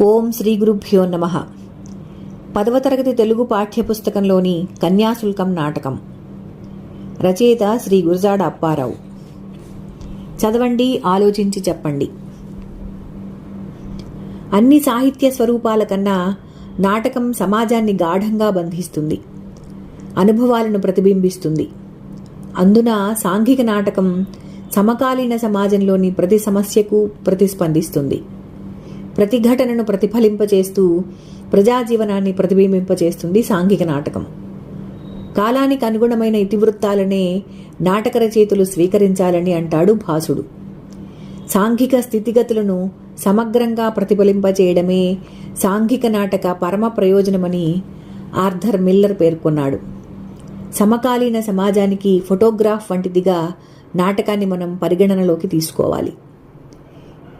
ఓం శ్రీ గురుభ్యో నమ. పదవ తరగతి తెలుగు పాఠ్యపుస్తకంలోని కన్యాశుల్కం నాటకం. రచయిత శ్రీ గురజాడ అప్పారావు. చదవండి ఆలోచించి చెప్పండి. అన్ని సాహిత్య స్వరూపాల కన్నా నాటకం సమాజాన్ని గాఢంగా బంధిస్తుంది. అనుభవాలను ప్రతిబింబిస్తుంది. అందున సాంఘిక నాటకం సమకాలీన సమాజంలోని ప్రతి సమస్యకు ప్రతిస్పందిస్తుంది. ప్రతిఘటనను ప్రతిఫలింపచేస్తూ ప్రజాజీవనాన్ని ప్రతిబింబింపచేస్తుంది సాంఘిక నాటకం. కాలానికి అనుగుణమైన ఇతివృత్తాలనే నాటక రచయితలు స్వీకరించాలని అంటాడు భాసుడు. సాంఘిక స్థితిగతులను సమగ్రంగా ప్రతిఫలింపచేయడమే సాంఘిక నాటక పరమ ప్రయోజనమని ఆర్థర్ మిల్లర్ పేర్కొన్నాడు. సమకాలీన సమాజానికి ఫోటోగ్రాఫ్ వంటిదిగా నాటకాన్ని మనం పరిగణనలోకి తీసుకోవాలి.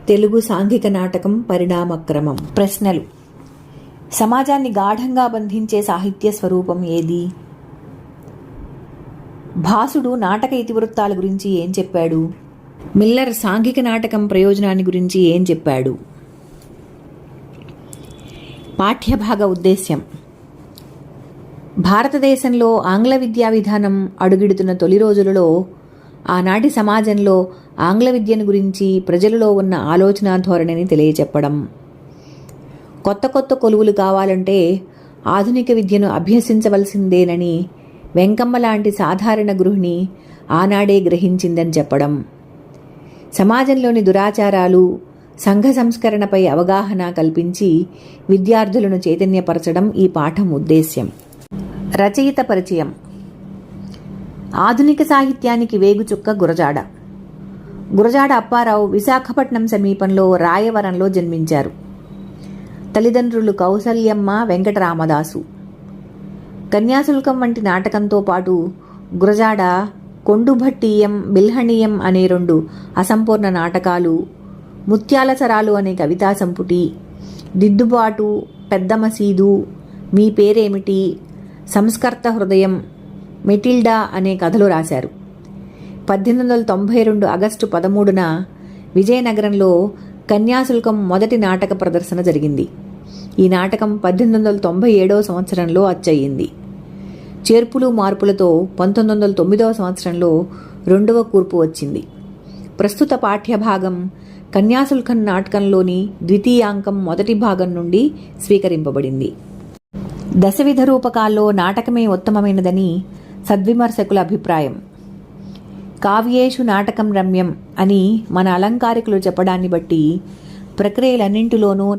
తెలుగు సాంఘిక నాటకం పరిణామక్రమం. ప్రశ్నలు. సమాజాన్ని గాఢంగా బంధించే సాహిత్య స్వరూపం ఏది? భాసుడు నాటక ఇతివృత్తాల గురించి ఏం చెప్పాడు? మిల్లర్ సాంఘిక నాటకం ప్రయోజనాన్ని గురించి ఏం చెప్పాడు? పాఠ్యభాగ ఉద్దేశ్యం. భారతదేశంలో ఆంగ్ల విద్యా విధానం అడుగిడుతున్న తొలి రోజులలో ఆనాటి సమాజంలో ఆంగ్ల విద్యను గురించి ప్రజలలో ఉన్న ఆలోచన ధోరణిని తెలియచెప్పడం. కొత్త కొత్త కొలువులు కావాలంటే ఆధునిక విద్యను అభ్యసించవలసిందేనని వెంకమ్మ లాంటి సాధారణ గృహిణి ఆనాడే గ్రహించిందని చెప్పడం. సమాజంలోని దురాచారాలు సంఘ సంస్కరణపై అవగాహన కల్పించి విద్యార్థులను చైతన్యపరచడం ఈ పాఠం ఉద్దేశ్యం. రచయిత పరిచయం. ఆధునిక సాహిత్యానికి వేగుచుక్క గురజాడ. గురజాడ అప్పారావు విశాఖపట్నం సమీపంలో రాయవరంలో జన్మించారు. తల్లిదండ్రులు కౌసల్యమ్మ వెంకటరామదాసు. కన్యాశుల్కం వంటి నాటకంతో పాటు గురజాడ కొండుభట్టీయం బిల్హణీయం అనే రెండు అసంపూర్ణ నాటకాలు ముత్యాల సరాలు అనే కవితా సంపుటి దిద్దుబాటు పెద్ద మసీదు మీ పేరేమిటి సంస్కర్త హృదయం మెటిల్డా అనే కథలు రాశారు. పద్దెనిమిది వందల తొంభై రెండు ఆగస్టు పదమూడున విజయనగరంలో కన్యాశుల్కం మొదటి నాటక ప్రదర్శన జరిగింది. ఈ నాటకం పద్దెనిమిది వందల తొంభై ఏడవ సంవత్సరంలో అచ్చయింది చేర్పులు మార్పులతో పంతొమ్మిది వందల తొమ్మిదవ సంవత్సరంలో రెండవ కూర్పు వచ్చింది. ప్రస్తుత పాఠ్యభాగం కన్యాశుల్కం నాటకంలోని ద్వితీయాంకం మొదటి భాగం నుండి స్వీకరింపబడింది. దశవిధ రూపకాల్లో నాటకమే ఉత్తమమైనదని సద్విమర్శకుల అభిప్రాయం. కావ్యేషు నాటకం రమ్యం అని మన అలంకారికులు చెప్పడాన్ని బట్టి ప్రక్రియలన్నింటిలోనూ